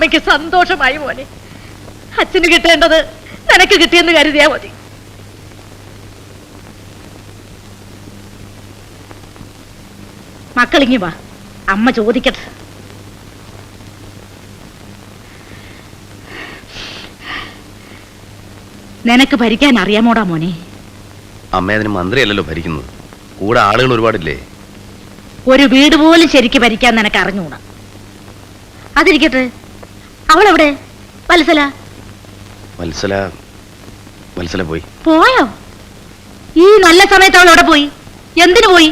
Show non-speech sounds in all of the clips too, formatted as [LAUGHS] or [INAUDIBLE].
അമ്മയ്ക്ക് സന്തോഷമായി മോനെ. അച്ഛന് കിട്ടേണ്ടത് നിനക്ക് കിട്ടിയെന്ന് കരുതിയാ മതി. മക്കളിങ്ങി വാ. അമ്മ ചോദിക്കട്ടെ. നിനക്ക് ഭരിക്കാൻ അറിയാമോടാ മോനെ? അമ്മ അതിന് മന്ത്രിയല്ലല്ലോ ഭരിക്കുന്നത്. കൂടെ ആളുകൾ ഒരുപാടില്ലേ? ഒരു വീട് പോലും ശരിക്ക് ഭരിക്കാൻ നിനക്ക് അറിഞ്ഞൂടാ. അതിരിക്കട്ടെ. അവളെവിടെ? വത്സല? വത്സല വത്സല പോയി. പോയോ? ഈ നല്ല സമയത്ത് അവൾ എവിടെ പോയി? എന്തിനു പോയി?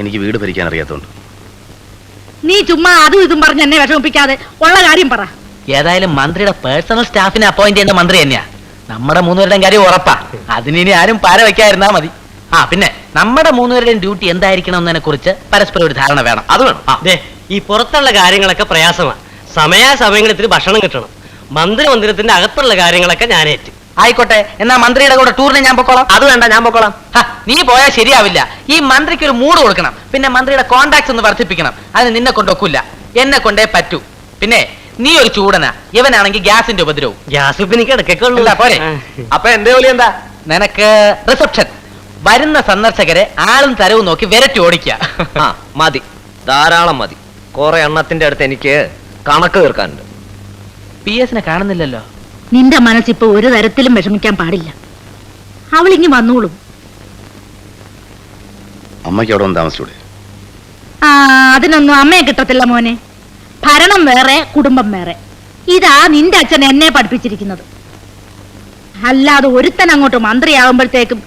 എനിക്ക് വീട് ഭരിക്കാൻ അറിയാത്തതുകൊണ്ട് നീ ചുമ്മാ അതും ഇതും പറഞ്ഞ് എന്നെ വിഷമിപ്പിക്കാതെ ഉള്ള കാര്യം പറ. ഏതായാലും മന്ത്രിയുടെ പേഴ്സണൽ സ്റ്റാഫിനെ അപ്പോയിന്റ് ചെയ്യുന്ന മന്ത്രി തന്നെയാ. നമ്മുടെ മൂന്നുപേരുടെയും കാര്യം ഉറപ്പാ. അതിനി ആരും പാര വയ്ക്കാതിരുന്നാ മതി. ആ പിന്നെ നമ്മുടെ മൂന്നുപേരുടെയും ഡ്യൂട്ടി എന്തായിരിക്കണം എന്നതിനെ കുറിച്ച് പരസ്പരം ഒരു ധാരണ വേണം. അത് വേണം. ആ, ദേ ഈ പുറത്തുള്ള കാര്യങ്ങളൊക്കെ പ്രയാസമാണ് സമയാസമയങ്ങളിൽ ഇത്തിരി ഭക്ഷണം കിട്ടണം. മന്ത്രി മന്ദിരത്തിന്റെ അകത്തുള്ള കാര്യങ്ങളൊക്കെ ഞാൻ ഏറ്റ് ആയിക്കോട്ടെ എന്നാ മന്ത്രിയുടെ കൂടെ ടൂറിന് ഞാൻ പൊക്കോളാം? അത് വേണ്ട ഞാൻ പൊക്കോളാം. ഹ, നീ പോയാൽ ശരിയാവില്ല. ഈ മന്ത്രിക്ക് ഒരു മൂഡ് കൊടുക്കണം. പിന്നെ മന്ത്രിയുടെ കോണ്ടാക്ട്സ് ഒന്ന് വർദ്ധിപ്പിക്കണം. അതിന് നിന്നെ കൊണ്ടൊക്കില്ല എന്നെ കൊണ്ടേ പറ്റൂ. പിന്നെ നീ ഒരു ചൂടന. ഇവനാണെങ്കിൽ ഗ്യാസിന്റെ ഉപദ്രവവും. ഗ്യാസ് ഇപ്പൊ എനിക്ക് ഇടയ്ക്കൊക്കെ ഉള്ളൂ. പോരെ. അപ്പൊ എന്റെ ജോലി എന്താ? നിനക്ക് റിസപ്ഷൻ വരുന്ന സന്ദർശകരെ ആളും തരവും നോക്കി വിരട്ടി ഓടിക്കുക ആ മതി. ധാരാളം മതി. കുറെ എണ്ണത്തിന്റെ അടുത്ത് എനിക്ക് കണക്ക് തീർക്കാനുണ്ട്. പി എസിനെ കാണുന്നില്ലല്ലോ. നിന്റെ മനസ്സിപ്പോ ഒരു തരത്തിലും വിഷമിക്കാൻ പാടില്ല. അവളിങ്ങി വന്നോളും. അമ്മയ്ക്ക് അവിടെ ഒന്ന് താമസിച്ചൂടെ? ആ അതിനൊന്നും അമ്മയെ കിട്ടത്തില്ല മോനെ. ഭരണം വേറെ കുടുംബം വേറെ. ഇതാ നിന്റെ അച്ഛൻ എന്നെ പഠിപ്പിച്ചിരിക്കുന്നത്. അല്ലാതെ ഒരുത്തൻ അങ്ങോട്ട് മന്ത്രിയാകുമ്പോഴത്തേക്കും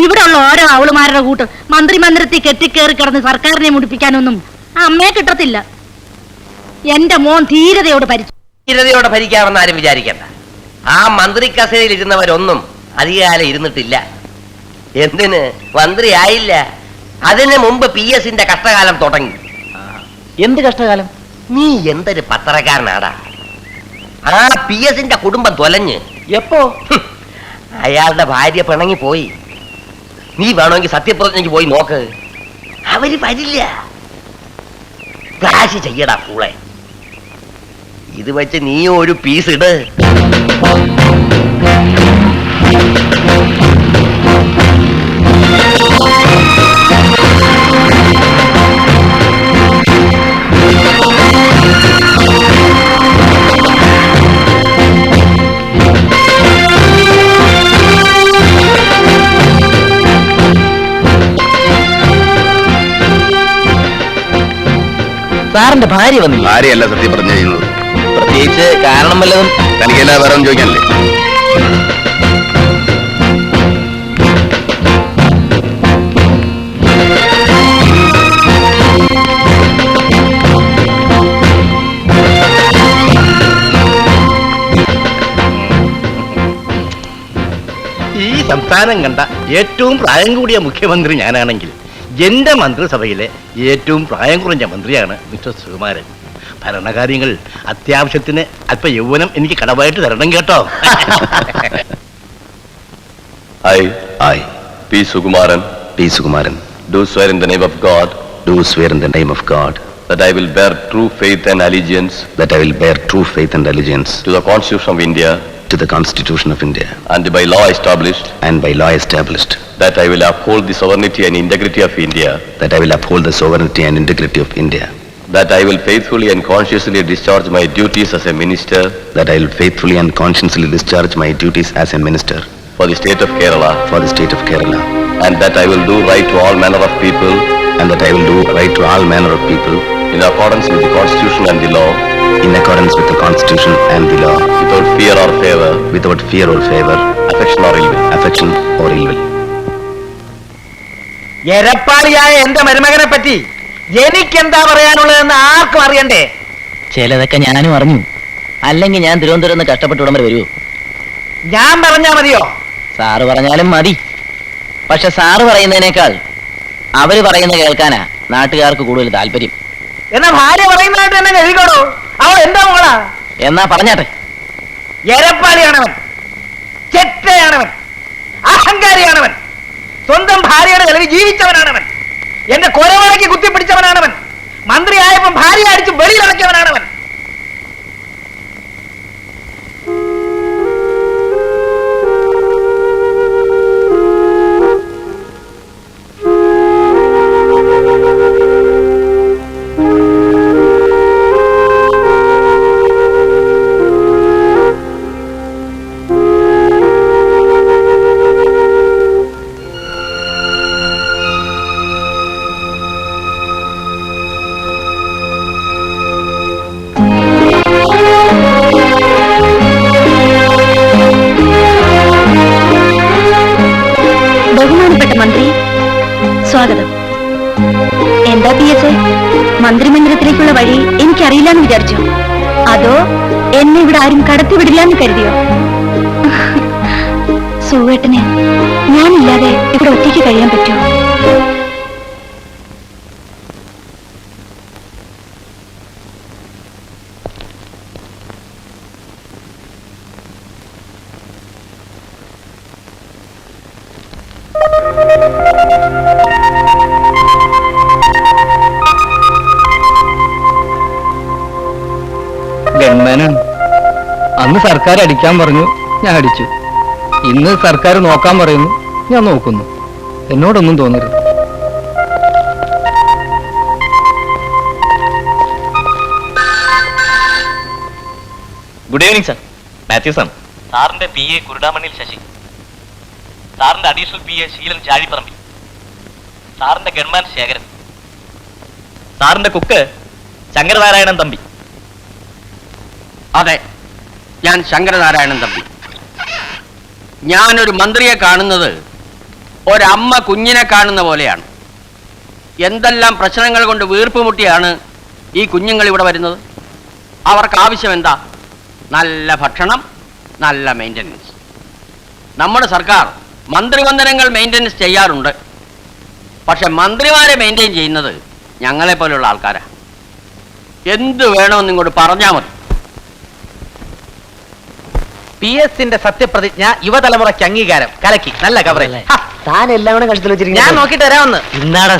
ഇവിടെ ഉള്ള ഓരോ അവളുമാരുടെ കൂട്ട് മന്ത്രി മന്ദിരത്തിൽ കെട്ടിക്കേറി കിടന്ന് സർക്കാരിനെ മുടിപ്പിക്കാനൊന്നും അമ്മയെ കിട്ടത്തില്ല. എന്റെ മോൻ ധീരതയോട് പരിച്ചു ധീരതയോടെ ഭരിക്കാമെന്ന് ആരും വിചാരിക്കണ്ട. ആ മന്ത്രി കസേരയിൽ ഇരുന്നവരൊന്നും അധികകാലം ഇരുന്നിട്ടില്ല. എന്തിന്? മന്ത്രിയായില്ല അതിന് മുമ്പ് പി എസിന്റെ കഷ്ടകാലം തുടങ്ങി. എന്ത് കഷ്ടകാലം? നീ എന്തൊരു പത്രക്കാരനാടാ? ആ പി എസിന്റെ കുടുംബം തൊലഞ്ഞ്. എപ്പോ? ഹും, അയാളുടെ ഭാര്യ പിണങ്ങി പോയി. നീ വേണമെങ്കിൽ സത്യപ്രതിജ്ഞയ്ക്ക് പോയി നോക്ക്. അവർ വരില്ല. കാശ് ചെയ്യടാ പൂളെ. ഇത് വെച്ച് നീ ഒരു പീസ് ഇട്. സാറിന്റെ ഭാര്യ വന്നില്ല? ആരെയല്ല പറഞ്ഞു ചെയ്യുന്നത് പ്രത്യേകിച്ച് കാരണം വല്ലതും? തനിക്കെല്ലാം വേറെ ഒന്നും ചോദിക്കാനല്ലേ? ഈ സംസ്ഥാനം കണ്ട ഏറ്റവും പ്രായം കൂടിയ മുഖ്യമന്ത്രി ഞാനാണെങ്കിൽ എന്റെ മന്ത്രിസഭയിലെ ഏറ്റവും പ്രായം കുറഞ്ഞ മന്ത്രിയാണ് മിസ്റ്റർ സുകുമാരൻ. ഭരണകാര്യങ്ങൾ അത്യാവശ്യത്തിന് അല്പ യൗവനം എനിക്ക് കടവായിട്ട് തരണം കേട്ടോ I I P Sukumaran P Sukumaran do swear in the name of God do swear in the name of God that I will bear true faith and allegiance that I will bear true faith and allegiance to the Constitution of India to the Constitution of India and by law established and by law established that I will uphold the sovereignty and integrity of India that I will uphold the sovereignty and integrity of India that I will faithfully and consciously discharge my duties as a minister that I will faithfully and consciously discharge my duties as a minister for the state of Kerala for the state of Kerala and that I will do right to all manner of people and that I will do right to all manner of people in accordance with the constitution and the law in accordance with the constitution and the law without fear or favor without fear or favor affection or ill will affection or ill will എരപ്പാളിയായ എന്റെ മരുമകനെ പറ്റി എനിക്കെന്താ പറയാനുള്ളതെന്ന് ആർക്കും അറിയണ്ടേ? ചിലതൊക്കെ ഞാനും അറിഞ്ഞു. അല്ലെങ്കിൽ ഞാൻ തിരുവനന്തപുരം നിന്ന് കഷ്ടപ്പെട്ട് ഉടമ്പ വരെ വരുമോ ഞാൻ പറഞ്ഞാ മതിയോ? സാറ് പറഞ്ഞാലും മതി. പക്ഷെ സാറ് പറയുന്നതിനേക്കാൾ അവർ പറയുന്ന കേൾക്കാനാ നാട്ടുകാർക്ക് കൂടുതൽ താല്പര്യം. എന്നാ ഭാര്യ പറയുന്നതായിട്ട് എന്നെ എഴുതിക്കോളൂ അവൾ എന്താ മോളാ? എന്നാ പറഞ്ഞാട്ടെ. എരപ്പാളിയാണവൻ ചെറ്റയാണവൻ അഹങ്കാരിയാണവൻ സ്വന്തം ഭാര്യയുടെ ചെലവിൽ ജീവിച്ചവനാണവൻ. എന്റെ കൊലവളയ്ക്ക് കുത്തിപ്പിടിച്ചവനാണവൻ മന്ത്രിയായപ്പോ ഭാര്യ അടിച്ച് വെളിയിലടക്കിയവനാണവൻ സ്വാഗതം എന്താ പി എസ് മന്ത്രിമന്ദിരത്തിലേക്കുള്ള വഴി എനിക്കറിയില്ല എന്ന് വിചാരിച്ചോ? അതോ എന്നെ ഇവിടെ ആരും കടത്തിവിടില്ല എന്ന് കരുതിയോ? സുവേട്ടന് ഞാനില്ലാതെ ഇവിടെ ഒറ്റയ്ക്ക് കഴിയാൻ പറ്റുമോ? അന്ന് സർക്കാർ അടിക്കാൻ പറഞ്ഞു ഞാൻ അടിച്ചു. ഇന്ന് സർക്കാർ നോക്കാൻ പറയുന്നു ഞാൻ നോക്കുന്നു. എന്നോടൊന്നും തോന്നരുത്. ഗുഡ് ഈവനിങ് സാർ മാത്യൂസ് ആണ്. സാറിന്റെ പി എ കുരുടാമണ്ണിൽ ശശി. സാറിന്റെ additional P A Sheelan Chazhipparambil. സാറിന്റെ ഗൺമാൻ ശേഖരൻ. സാറിന്റെ കുക്ക് ശങ്കരനാരായണൻ തമ്പി. അതെ. ഞാൻ ശങ്കരനാരായണൻ തമ്പി. ഞാനൊരു മന്ത്രിയെ കാണുന്നത് ഒരമ്മ കുഞ്ഞിനെ കാണുന്ന പോലെയാണ്. എന്തെല്ലാം പ്രശ്നങ്ങൾ കൊണ്ട് വീർപ്പ് മുട്ടിയാണ് ഈ കുഞ്ഞുങ്ങൾ ഇവിടെ വരുന്നത്? അവർക്ക് ആവശ്യം എന്താ? നല്ല ഭക്ഷണം നല്ല മെയിന്റനൻസ് നമ്മുടെ സർക്കാർ മന്ത്രിവന്ദനങ്ങൾ മെയിന്റനൻസ് ചെയ്യാറുണ്ട്. പക്ഷെ മന്ത്രിമാരെ മെയിന്റെയിൻ ചെയ്യുന്നത് ഞങ്ങളെ ആൾക്കാരാണ് ആൾക്കാരാ. എന്ത് വേണമെന്ന് ഇങ്ങോട്ട് പറഞ്ഞാൽ മതി. പി എസിന്റെ സത്യപ്രതിജ്ഞ യുവതലമുറയ്ക്ക് അംഗീകാരം. കലക്കി. നല്ല കവറേജ് താൻ എല്ലാം കൂടെ ഞാൻ നോക്കിട്ട് വരാമെന്ന് ഇന്നാടാ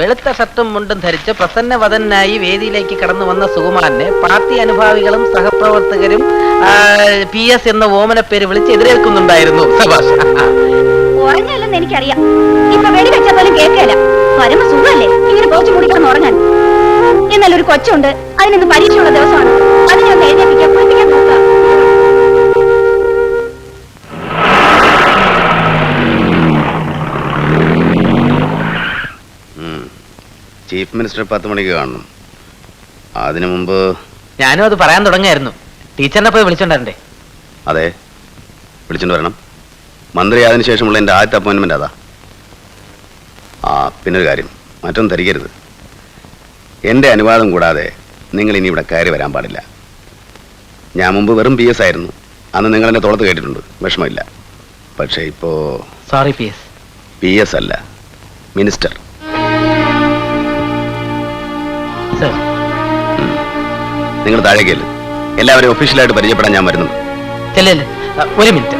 വെളുത്ത ഷർട്ടും മുണ്ടും ധരിച്ച് പ്രസന്നവതനായി വേദിയിലേക്ക് കടന്നു വന്ന സുകുമാരനെ പാർട്ടി അനുഭാവികളും സഹപ്രവർത്തകരും പി എസ് എന്ന ഓമന പേര് വിളിച്ച് എതിരേൽക്കുന്നുണ്ടായിരുന്നു. സഭാഷ് ഉറങ്ങല്ലെന്ന് എനിക്കറിയാം. ഇപ്പൊ വെടി വെച്ച പോലും കേൾക്കല. പരമ സുഖമല്ലേ ഇങ്ങനെ പോച്ചു മുടിക്കണം ഉറങ്ങാൻ. എന്നാൽ ഒരു കൊച്ചുണ്ട്. അതിനൊന്ന് പരീക്ഷയുള്ള ദിവസമാണ്. അതിനെ ഒന്ന് എഴുന്നേപ്പിക്കാൻ ചീഫ് മിനിസ്റ്റർ പത്ത് മണിക്ക് കാണണം. അതിനു മുമ്പ് ഞാനും അത് പറയാൻ തുടങ്ങായിരുന്നു. ടീച്ചറിനെ പോയി വിളിച്ചോണ്ടേ അതെ വിളിച്ചിട്ട് വരണം. മന്ത്രി ആയതിനു ശേഷമുള്ള എന്റെ ആദ്യത്തെ അപ്പോയിൻമെന്റ് അതാ. ആ പിന്നൊരു കാര്യം മറ്റൊന്നും ധരിക്കരുത്. എന്റെ അനുവാദം കൂടാതെ നിങ്ങൾ ഇനി ഇവിടെ കയറി വരാൻ പാടില്ല. ഞാൻ മുമ്പ് വെറും പി എസ് ആയിരുന്നു. അന്ന് നിങ്ങൾ എന്നെ തോളത്ത് കേട്ടിട്ടുണ്ട്. വിഷമമില്ല. പക്ഷേ ഇപ്പോ sorry P S P S അല്ല മിനിസ്റ്റർ. നിങ്ങൾ താഴേക്കല്ല എല്ലാവരെയും ഒഫീഷ്യലായിട്ട് പരിചയപ്പെടാൻ ഞാൻ വരുന്നു. ചെല്ലല്ലേ ഒരു മിനിറ്റ്.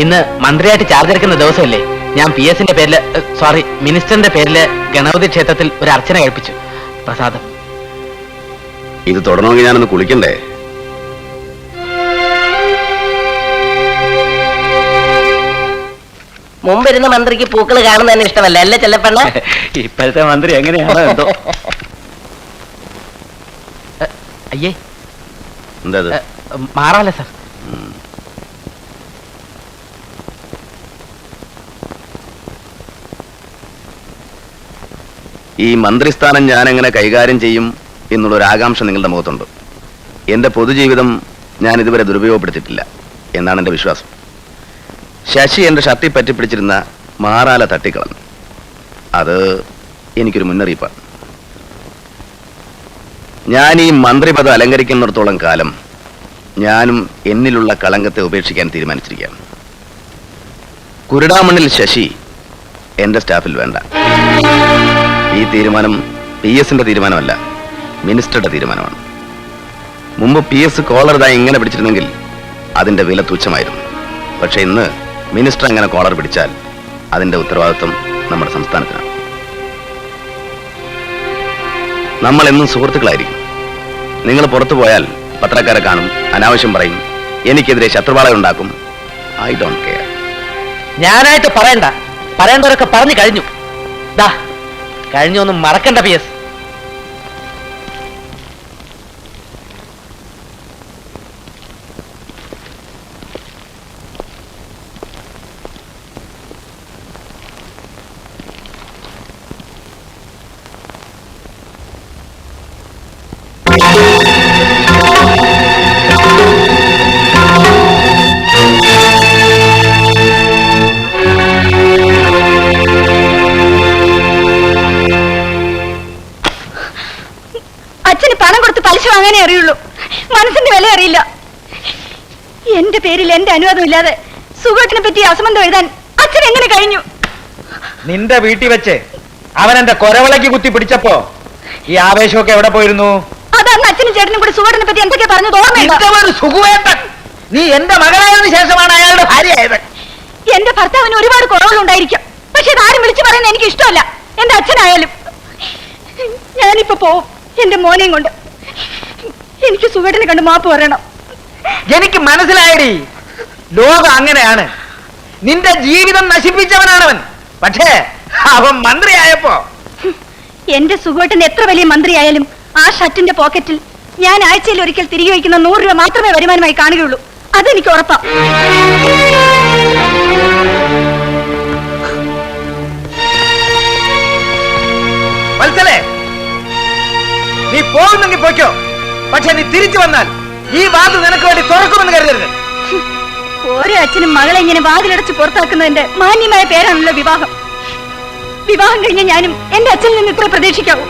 ഇന്ന് മന്ത്രിയായിട്ട് ചാർജ് എടുക്കുന്ന ദിവസമല്ലേ? ഞാൻ പി എസിന്റെ പേരിൽ സോറി മിനിസ്റ്ററിന്റെ പേരിൽ ഗണപതി ക്ഷേത്രത്തിൽ ഒരു അർച്ചന കഴിപ്പിച്ചു. പ്രസാദം. ഇത് തുടരണമെങ്കിൽ ഞാനൊന്ന് കുളിക്കണ്ടേ? മുമ്പിരുന്ന മന്ത്രിക്ക് പൂക്കൾ കാണുന്നതന്നെ ഇഷ്ടമല്ല. അല്ലേ ചെല്ലപ്പെണ്ണ? [LAUGHS] ഇപ്പോഴത്തെ മന്ത്രി എങ്ങനെയാണോ എന്തോ. അയ്യേ. എന്താ ഇത്? ഏ, മാറാലേ സർ. ഈ മന്ത്രിസ്ഥാനം ഞാൻ എങ്ങനെ കൈകാര്യം ചെയ്യും എന്നുള്ള ഒരു ആകാംക്ഷ നിങ്ങളുടെ മുഖത്തുണ്ട്. എന്റെ പൊതുജീവിതം ഞാൻ ഇതുവരെ ദുരുപയോഗപ്പെടുത്തിയിട്ടില്ല എന്നാണ് എന്റെ വിശ്വാസം. ശശി എന്റെ ഷർട്ടിൽ പറ്റിപ്പിടിച്ചിരുന്ന മാറാല തട്ടിക്കളഞ്ഞു. അത് എനിക്കൊരു മുന്നറിയിപ്പാണ്. ഞാൻ ഈ മന്ത്രിപദം അലങ്കരിക്കുന്നിടത്തോളം കാലം ഞാനും എന്നിലുള്ള കളങ്കത്തെ ഉപേക്ഷിക്കാൻ തീരുമാനിച്ചിരിക്കുകയാണ്. കുരുടാമണ്ണിൽ ശശി എന്റെ സ്റ്റാഫിൽ വേണ്ട. ഈ തീരുമാനം പി എസിന്റെ തീരുമാനമല്ല മിനിസ്റ്ററുടെ തീരുമാനമാണ്. മുമ്പ് പി എസ് കോളർ ഇങ്ങനെ പിടിച്ചിരുന്നെങ്കിൽ അതിന്റെ വില തുച്ഛമായിരുന്നു. പക്ഷെ ഇന്ന് മിനിസ്റ്റർ അങ്ങനെ കോളർ പിടിച്ചാൽ അതിന്റെ ഉത്തരവാദിത്വം നമ്മുടെ സംസ്ഥാനത്തിനാണ്. നമ്മൾ എന്നും സുഹൃത്തുക്കളായിരിക്കും. നിങ്ങൾ പുറത്തു പോയാൽ പത്രക്കാരെ കാണും അനാവശ്യം പറയും എനിക്കെതിരെ ശത്രുപാള ഉണ്ടാക്കും. ഐ ഡോണ്ട് കെയർ ഞാനായിട്ട് പറയണ്ട. പറയേണ്ടവരൊക്കെ പറഞ്ഞു കഴിഞ്ഞു. ദാ കഴിഞ്ഞൊന്നും മറക്കണ്ട പി എസ്. അച്ഛന് പണം കൊടുത്ത് പലിശ വാങ്ങാനേ അറിയുള്ളൂ. മനസ്സിന്റെ വില അറിയില്ല. എന്റെ പേരിൽ എന്റെ അനുവാദം ഇല്ലാതെ സുഖട്ടിനെ പറ്റി അസംബന്ധം എഴുതാൻ അച്ഛൻ എങ്ങനെ കഴിഞ്ഞു? നിന്റെ വീട്ടിൽ വെച്ച് അവൻ എന്റെ കൊരവിളക്ക് കുത്തി പിടിച്ചപ്പോ ഈ ആവേശമൊക്കെ എവിടെ പോയിരുന്നു? അതാണ് അച്ഛനും ചേട്ടനും കൂടി സുഖട്ടിനെ പറ്റി എന്തൊക്കെ പറഞ്ഞത്? ഓർമ്മയുണ്ടോ? ഒരു സുഖുവേട്ടൻ നീ എന്റെ മകളായതിനു ശേഷമാണ് അയാളുടെ ഭാര്യയായത്. എന്റെ ഭർത്താവിന് ഒരുപാട് കുറവുകളുണ്ടായിരിക്കും പക്ഷെ ഇതാരും വിളിച്ചു പറയുന്നത് എനിക്ക് ഇഷ്ടമല്ല. എന്റെ അച്ഛനായാലും. ഞാനിപ്പോ പോവും എന്റെ മോനെയും കൊണ്ട്. എനിക്ക് സുഖട്ടിനെ കണ്ട് മാപ്പ് പറയണം. എനിക്ക് മനസ്സിലായടി. ലോകം അങ്ങനെയാണ്. നിന്റെ ജീവിതം നശിപ്പിച്ചവനാണവൻ. പക്ഷേ അവൻ മന്ത്രിയായപ്പോ. എന്റെ സുഖോട്ടൻ എത്ര വലിയ മന്ത്രിയായാലും ആ ഷർട്ടിന്റെ പോക്കറ്റിൽ ഞാൻ ആഴ്ചയിൽ ഒരിക്കൽ തിരികെ വയ്ക്കുന്ന നൂറ് രൂപ മാത്രമേ വരുമാനമായി കാണുകയുള്ളൂ. അതെനിക്ക് ഉറപ്പാ. വത്സലേ നീ പോകുന്നെങ്കിൽ പോയിക്കോ. പക്ഷെ നീ തിരിച്ചു വന്നാൽ ഈ വാതിൽ നിനക്ക് വേണ്ടി തുറക്കുമെന്ന് കരുതരുത്. ഓരോ അച്ഛനും മകളെ ഇങ്ങനെ വാതിലടച്ച് പുറത്താക്കുന്നതിന്റെ മാന്യമായ പേരാണല്ലോ വിവാഹം. വിവാഹം കഴിഞ്ഞ ഞാനും എന്റെ അച്ഛനിൽ നിന്ന് ഇത്ര പ്രതീക്ഷിക്കാവൂ.